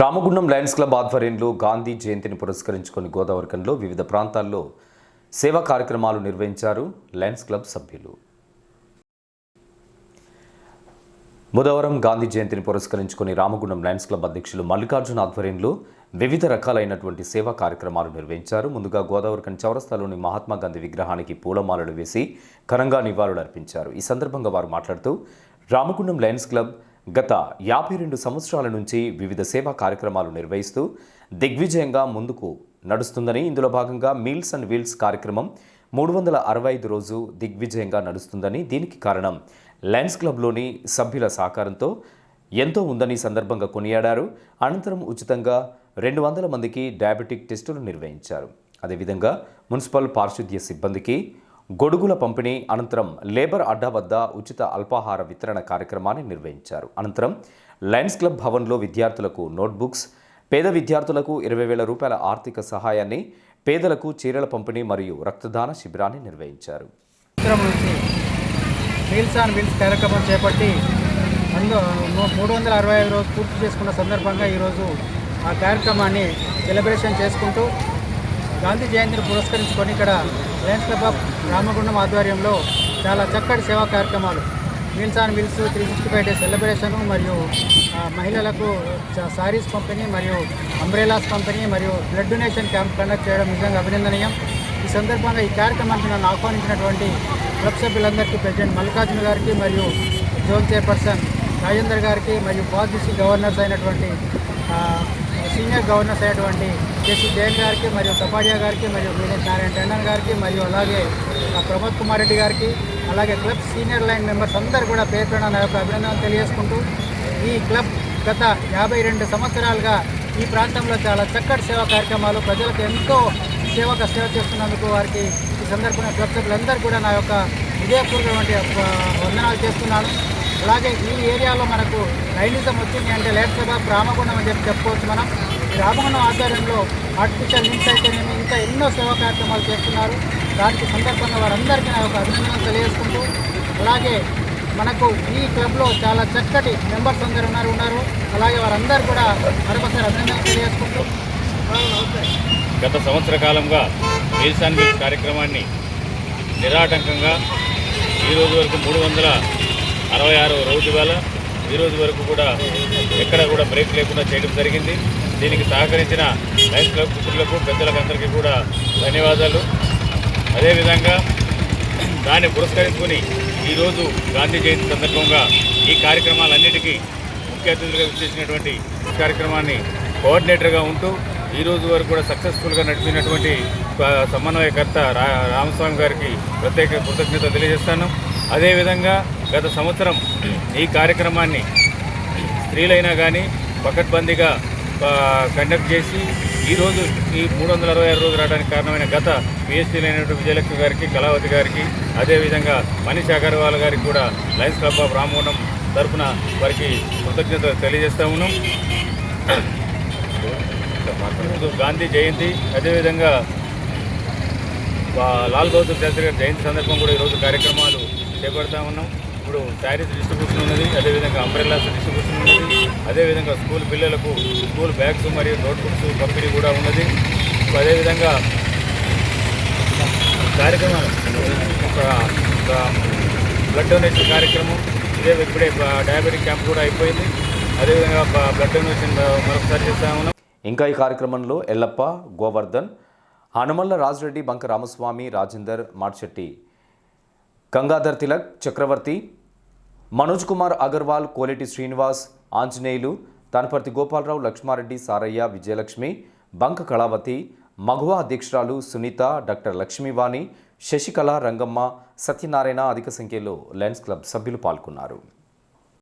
Ramagundam Lions club ఆధ్వర్యంలో గాంధీ జయంతిని పురస్కరించుకొని గోదావరికంలో వివిధ ప్రాంతాల్లో సేవా కార్యక్రమాలు నిర్వహించారు లయన్స్ క్లబ్ సభ్యులు. బుధవారం గాంధీ జయంతిని పురస్కరించుకొని రామగుండం లయన్స్ క్లబ్ అధ్యక్షులు మల్లికార్జున ఆధ్వర్యంలో వివిధ రకాలైనటువంటి సేవా కార్యక్రమాలు నిర్వహించారు. ముందుగా గోదావరికని చౌరస్తాలోని మహాత్మా గాంధీ విగ్రహానికి పూలమాలలు వేసి ఘనంగా నివాళులు అర్పించారు ఈ సందర్భంగా వారు మాట్లాడుతూ రామగుండం లయన్స్ క్లబ్ గత యాభై రెండు సంవత్సరాల నుంచి వివిధ సేవా కార్యక్రమాలు నిర్వహిస్తూ దిగ్విజయంగా ముందుకు నడుస్తుందని ఇందులో భాగంగా మీల్స్ అండ్ వీల్స్ కార్యక్రమం మూడు వందల అరవై ఐదు రోజు దిగ్విజయంగా నడుస్తుందని దీనికి కారణం లయన్స్ క్లబ్లోని సభ్యుల సహకారంతో ఎంతో ఉందని సందర్భంగా కొనియాడారు. అనంతరం ఉచితంగా రెండు వందల మందికి డయాబెటిక్ టెస్టులు నిర్వహించారు. అదేవిధంగా మున్సిపల్ పారిశుద్ధ్య సిబ్బందికి గొడుగుల పంపిణీ అనంతరం లేబర్ అడ్డా వద్ద ఉచిత అల్పాహార వితరణ కార్యక్రమాన్ని నిర్వహించారు. అనంతరం లయన్స్ క్లబ్ భవన్లో విద్యార్థులకు నోట్బుక్స్ పేద విద్యార్థులకు ఇరవై వేల రూపాయల ఆర్థిక సహాయాన్ని పేదలకు చీరల పంపిణీ మరియు రక్తదాన శిబిరాన్ని నిర్వహించారు. మీల్స్ ఆన్ కార్యక్రమం చేపట్టి మూడు వందల అరవై ఐదు రోజు పూర్తి చేసుకున్న సందర్భంగా ఈరోజు ఆ కార్యక్రమాన్ని సెలబ్రేషన్ చేసుకుంటూ గాంధీ జయంతిని పురస్కరించుకొని ఇక్కడ లయన్స్ క్లబ్ ఆఫ్ రామగుండం ఆధ్వర్యంలో చాలా చక్కటి సేవా కార్యక్రమాలు. Meals on wheels three sixty five day celebration మరియు మహిళలకు సారీస్ పంపిణీ మరియు అంబ్రెలాస్ పంపిణీ మరియు బ్లడ్ డొనేషన్ క్యాంప్ కండక్ట్ చేయడం నిజంగా అభినందనీయం. ఈ సందర్భంగా ఈ కార్యక్రమానికి నన్ను ఆహ్వానించినటువంటి క్లబ్ సభ్యులందరికీ ప్రెసిడెంట్ మల్లికార్జున గారికి మరియు జోన్ చైర్పర్సన్ రాజేందర్ గారికి మరియు పాలసీ గవర్నర్స్ అయినటువంటి సీనియర్ గవర్నర్స్ అయినటువంటి జేసీ జయన్ గారికి మరియు కపాడియా గారికి మరియు వినయ్ నారాయణ టండన్ గారికి మరియు అలాగే ప్రమోద్ కుమార్ రెడ్డి గారికి అలాగే క్లబ్ సీనియర్ లైన్ మెంబర్స్ అందరూ కూడా పేర్కొన పేరున నా యొక్క అభినందనలు తెలియజేసుకుంటూ ఈ క్లబ్ గత యాభై రెండు సంవత్సరాలుగా ఈ ప్రాంతంలో చాలా చక్కటి సేవా కార్యక్రమాలు ప్రజలకు ఎంతో సేవక సేవ చేస్తున్నందుకు వారికి ఈ సందర్భంగా క్లబ్ సభ్యులందరూ కూడా నా యొక్క హృదయపూర్వకమైన వందనాలు చేస్తున్నాను. అలాగే ఈ ఏరియాలో మనకు రైనిజం వచ్చింది అంటే లేట్ సభ ప్రామగుణం అని చెప్పి చెప్పుకోవచ్చు మనం. ఈ ఆధ్వర్యంలో ఆర్టిఫిషియల్ లింక్స్ అయితేనేమి ఇంకా ఎన్నో సేవా కార్యక్రమాలు చేస్తున్నారు. దానికి సందర్భంగా వారందరికీ నా యొక్క అభినందనలు తెలియజేసుకుంటూ అలాగే మనకు ఈ క్లబ్లో చాలా చక్కటి మెంబర్స్ అందరు ఉన్నారు ఉన్నారు. అలాగే వారందరూ కూడా మరొకసారి అభినందనలు తెలియజేసుకుంటూ. గత సంవత్సర కాలంగా మీల్స్ అండ్ మీల్స్ కార్యక్రమాన్ని నిరాటంకంగా ఈరోజు వరకు మూడు వందల అరవై ఆరు రోజు వేళ ఈరోజు వరకు కూడా ఎక్కడ కూడా బ్రేక్ లేకుండా చేయడం జరిగింది. దీనికి సహకరించిన లయన్స్ క్లబ్ మిత్రులకు పెద్దలకు అందరికీ కూడా ధన్యవాదాలు. అదేవిధంగా దాన్ని పురస్కరించుకొని ఈరోజు గాంధీ జయంతి సందర్భంగా ఈ కార్యక్రమాలన్నిటికీ ముఖ్య అతిథులుగా చేసినటువంటి కార్యక్రమాన్ని కోఆర్డినేటర్గా ఉంటూ ఈ రోజు వరకు కూడా సక్సెస్ఫుల్గా నడిపినటువంటి సమన్వయకర్త రా రామస్వామి గారికి ప్రత్యేక కృతజ్ఞత తెలియజేస్తాను. అదేవిధంగా గత సంవత్సరం ఈ కార్యక్రమాన్ని స్త్రీలైనా కానీ పకడ్బందీగా కండక్ట్ చేసి ఈరోజు ఈ మూడు వందల అరవై ఆరు రోజు రావడానికి కారణమైన గత పిహెచ్డీ అయినటువంటి విజయలక్ష్మి గారికి కళావతి గారికి అదేవిధంగా మనీష్ అగర్వాల్ గారికి కూడా లయన్స్ క్లబ్ ఆఫ్ రామగుండం తరఫున వారికి కృతజ్ఞత తెలియజేస్తా ఉన్నాం. గాంధీ జయంతి అదేవిధంగా లాల్ బహదూర్ శాస్త్రి గారి జయంతి సందర్భం కూడా ఈరోజు కార్యక్రమాలు చేపడతా ఉన్నాం. ఇప్పుడు శారీస్ డిస్ట్రిబ్యూషన్ ఉన్నది అదేవిధంగా అంబ్రెల్లాస్ డిస్ట్రిబ్యూషన్ ఉన్నది అదేవిధంగా స్కూల్ పిల్లలకు స్కూల్ బ్యాగ్స్ మరియు నోట్బుక్స్ పంపిణీ కూడా ఉన్నది. అదేవిధంగా కార్యక్రమం ఒక బ్లడ్ డొనేషన్ కార్యక్రమం ఇదే ఇప్పుడే డయాబెటిక్ క్యాంప్ కూడా అయిపోయింది. అదేవిధంగా బ్లడ్ డొనేషన్ మరొకసారి చేస్తా ఉన్నాం. ఇంకా ఈ కార్యక్రమంలో ఎల్లప్ప గోవర్ధన్ హనుమల్ల రాజరెడ్డి బంక రామస్వామి రాజేందర్ మాడ్శెట్టి గంగాధర్ తిలక్ చక్రవర్తి మనోజ్ కుమార్ అగర్వాల్ కోలేటి శ్రీనివాస్ ఆంజనేయులు తనపర్తి గోపాలరావు లక్ష్మారెడ్డి సారయ్య విజయలక్ష్మి బంక కళావతి మగువ అధ్యక్షురాలు సునీత డాక్టర్ లక్ష్మీవాణి శశికళ రంగమ్మ సత్యనారాయణ అధిక సంఖ్యలో లయన్స్ క్లబ్ సభ్యులు పాల్గొన్నారు.